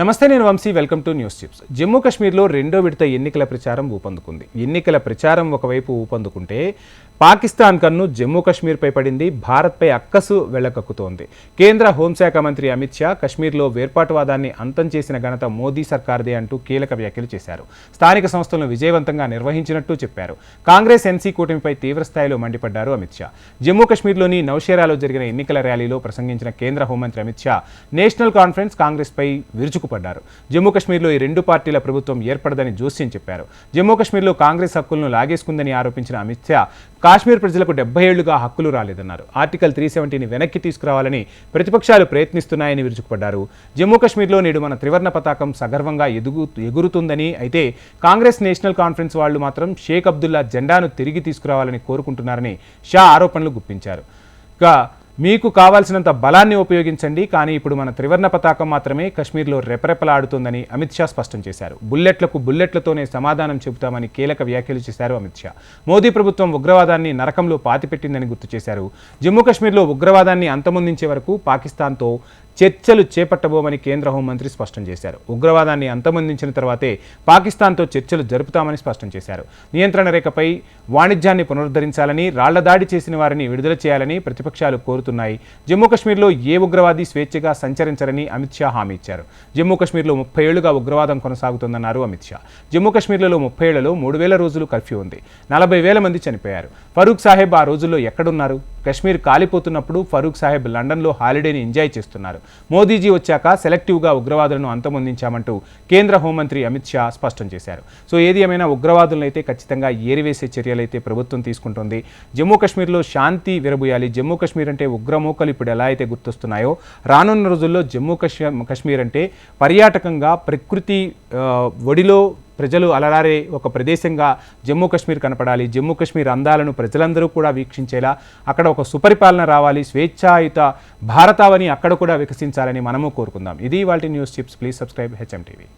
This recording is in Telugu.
నమస్తే నేను Vamshi. Welcome to news chips. Jammu కాశ్మీర్లో రెండో విడత ఎన్నికల ప్రచారం ఊపందుకుంది. ఎన్నికల ప్రచారం ఒకవైపు ఊపందుకుంటే పాకిస్తాన్ కన్ను జమ్మూ కాశ్మీర్పై పడింది భారత్పై అక్కసు వెళ్ళకక్కుతోంది కేంద్ర హోంశాఖ మంత్రి అమిత్ షా కశ్మీర్లో వేర్పాటువాదాన్ని అంతం చేసిన ఘనత మోదీ సర్కార్దే అంటూ కీలక వ్యాఖ్యలు చేశారు. స్థానిక సంస్థలను విజయవంతంగా నిర్వహించినట్టు చెప్పారు. కాంగ్రెస్ ఎన్సీ కూటమిపై తీవ్రస్థాయిలో మండిపడ్డారు అమిత్ షా. జమ్మూ కాశ్మీర్లోని నౌషేరాలో జరిగిన ఎన్నికల ర్యాలీలో ప్రసంగించిన కేంద్ర హోంమంత్రి అమిత్ షా నేషనల్ కాన్ఫరెన్స్ కాంగ్రెస్పై సిగ్గుపడ్డారు జమ్మూ కాశ్మీర్లో ఈ రెండు పార్టీల ప్రభుత్వం ఏర్పడదని జోస్యం చెప్పారు. జమ్మూ కాశ్మీర్లో కాంగ్రెస్ హక్కులను లాగేసుకుందని ఆరోపించిన అమిత్ షా కాశ్మీర్ ప్రజలకు డెబ్బై ఏళ్ళుగా హక్కులు రాలేదన్నారు. ఆర్టికల్ త్రీ సెవెంటీని వెనక్కి తీసుకురావాలని ప్రతిపక్షాలు ప్రయత్నిస్తున్నాయని విరుచుకుపడ్డారు. జమ్మూ కాశ్మీర్లో నేడు మన త్రివర్ణ పతాకం సగర్వంగా ఎదుగు ఎగురుతుందని అయితే కాంగ్రెస్ నేషనల్ కాన్ఫరెన్స్ వాళ్ళు మాత్రం షేక్ అబ్దుల్లా జెండాను తిరిగి తీసుకురావాలని కోరుకుంటున్నారని షా ఆరోపణలు గుప్పించారు. ఇక మీకు కావాల్సినంత బలాన్ని ఉపయోగించండి కానీ ఇప్పుడు మన త్రివర్ణ పతాకం మాత్రమే కశ్మీర్లో రెపరెపలాడుతుందని అమిత్ షా స్పష్టం చేశారు. బుల్లెట్లకు బుల్లెట్లతోనే సమాధానం చెబుతామని కీలక వ్యాఖ్యలు చేశారు అమిత్ షా. మోదీ ప్రభుత్వం ఉగ్రవాదాన్ని నరకంలో పాతిపెట్టిందని గుర్తు చేశారు. జమ్మూ కశ్మీర్లో ఉగ్రవాదాన్ని అంతమొందించే వరకు పాకిస్తాన్తో చర్చలు చేపట్టబోమని కేంద్ర హోంమంత్రి స్పష్టం చేశారు. ఉగ్రవాదాన్ని అంతమొందించిన తర్వాతే పాకిస్తాన్తో చర్చలు జరుపుతామని స్పష్టం చేశారు. నియంత్రణ రేఖపై వాణిజ్యాన్ని పునరుద్ధరించాలని రాళ్ళ దాడి చేసిన వారిని విడుదల చేయాలని ప్రతిపక్షాలు కోరుతున్నాయి. జమ్మూ కాశ్మీర్లో ఏ ఉగ్రవాది స్వేచ్ఛగా సంచరించరని అమిత్ షా హామీ ఇచ్చారు. జమ్మూ కాశ్మీర్లో ముప్పై ఏళ్ళుగా ఉగ్రవాదం కొనసాగుతోందన్నారు అమిత్ షా. జమ్మూ కాశ్మీర్లలో ముప్పై ఏళ్ళలో మూడు వేల రోజులు కర్ఫ్యూ ఉంది. నలభై వేల మంది చనిపోయారు. ఫరూక్ సాహెబ్ ఆ రోజుల్లో ఎక్కడున్నారు? కశ్మీర్ కాలిపోతున్నప్పుడు ఫరూక్ సాహెబ్ లండన్లో హాలిడేని ఎంజాయ్ చేస్తున్నారు. మోదీజీ వచ్చాక సెలెక్టివ్గా ఉగ్రవాదులను అంతమొందించామంటూ కేంద్ర హోంమంత్రి అమిత్ షా స్పష్టం చేశారు. సో ఏది ఏమైనా ఉగ్రవాదులను అయితే ఖచ్చితంగా ఏరివేసే చర్యలైతే ప్రభుత్వం తీసుకుంటుంది. జమ్మూ కాశ్మీర్లో శాంతి విరబుయాలి. జమ్మూ కాశ్మీర్ అంటే ఉగ్రమూకలు ఇప్పుడు ఎలా అయితే గుర్తొస్తున్నాయో రానున్న రోజుల్లో జమ్మూ కాశ్మీర్ కాశ్మీర్ అంటే పర్యాటకంగా ప్రకృతి ఒడిలో ప్రజలు అలరారే ఒక ప్రదేశంగా జమ్మూ కాశ్మీర్ కనపడాలి. జమ్మూ కాశ్మీర్ అందాలను ప్రజలందరూ కూడా వీక్షించేలా అక్కడ ఒక సుపరిపాలన రావాలి. స్వేచ్ఛాయుత భారతావని అక్కడ కూడా వికసించాలని మనము కోరుకుందాం. ఇది వాళ్ళ news chips. Please subscribe HM TV.